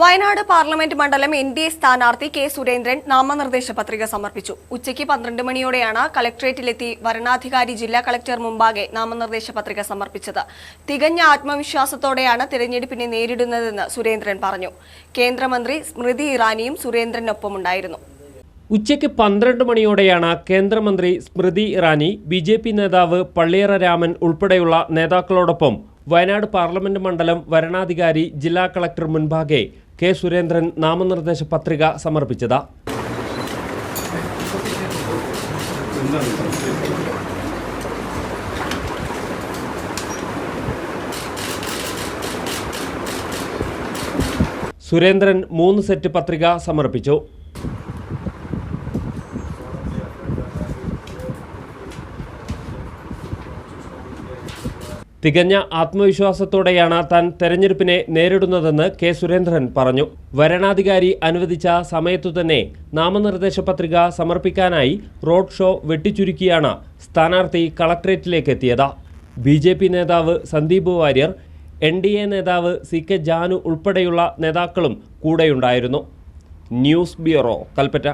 Wayanad parliament മണ്ഡലം N D A സ്ഥാനാർത്ഥി K Surendran നാമനിർദ്ദേശ പത്രിക സമർപ്പിച്ചു. ഉച്ചയ്ക്ക് പന്ത്രണ്ട് മണിയോടെയാണ് കളക്ടറേറ്റിലെത്തി വരണാധികാരി ജില്ലാ കളക്ടർ മുമ്പാകെ നാമനിർദ്ദേശ പത്രിക സമർപ്പിച്ചത്. തികഞ്ഞ ആത്മവിശ്വാസത്തോടെയാണ് തിരഞ്ഞെടുപ്പിനെ നേരിടുന്നതെന്ന് സുരേന്ദ്രൻ പറഞ്ഞു. കേന്ദ്രമന്ത്രി സ്മൃതി ഇറാനിയും സുരേന്ദ്രനൊപ്പമുണ്ടായിരുന്നു. ഉച്ചയ്ക്ക് പന്ത്രണ്ട് മണിയോടെയാണ് കേന്ദ്രമന്ത്രി സ്മൃതി ഇറാനി ബി നേതാവ് പള്ളിയറ രാമൻ ഉൾപ്പെടെയുള്ള നേതാക്കളോടൊപ്പം വയനാട് പാർലമെന്റ് മണ്ഡലം വരണാധികാരി ജില്ലാ കളക്ടർ മുൻപാകെ കെ സുരേന്ദ്രൻ നാമനിർദ്ദേശ പത്രിക സമർപ്പിച്ചത്. സുരേന്ദ്രൻ മൂന്ന് സെറ്റ് പത്രിക സമർപ്പിച്ചു. തികഞ്ഞ ആത്മവിശ്വാസത്തോടെയാണ് താൻ തെരഞ്ഞെടുപ്പിനെ നേരിടുന്നതെന്ന് കെ. സുരേന്ദ്രൻ പറഞ്ഞു. വരണാധികാരി അനുവദിച്ച സമയത്തു തന്നെ നാമനിർദ്ദേശ പത്രിക സമർപ്പിക്കാനായി റോഡ് ഷോ വെട്ടിച്ചുരുക്കിയാണ് സ്ഥാനാർത്ഥി കളക്ട്രേറ്റിലേക്ക് എത്തിയത്. ബി ജെ പി നേതാവ് Sandeep Warrier N D A നേതാവ് സി കെ ജാനു ഉൾപ്പെടെയുള്ള നേതാക്കളും കൂടെയുണ്ടായിരുന്നു. News bureau Kalpetta.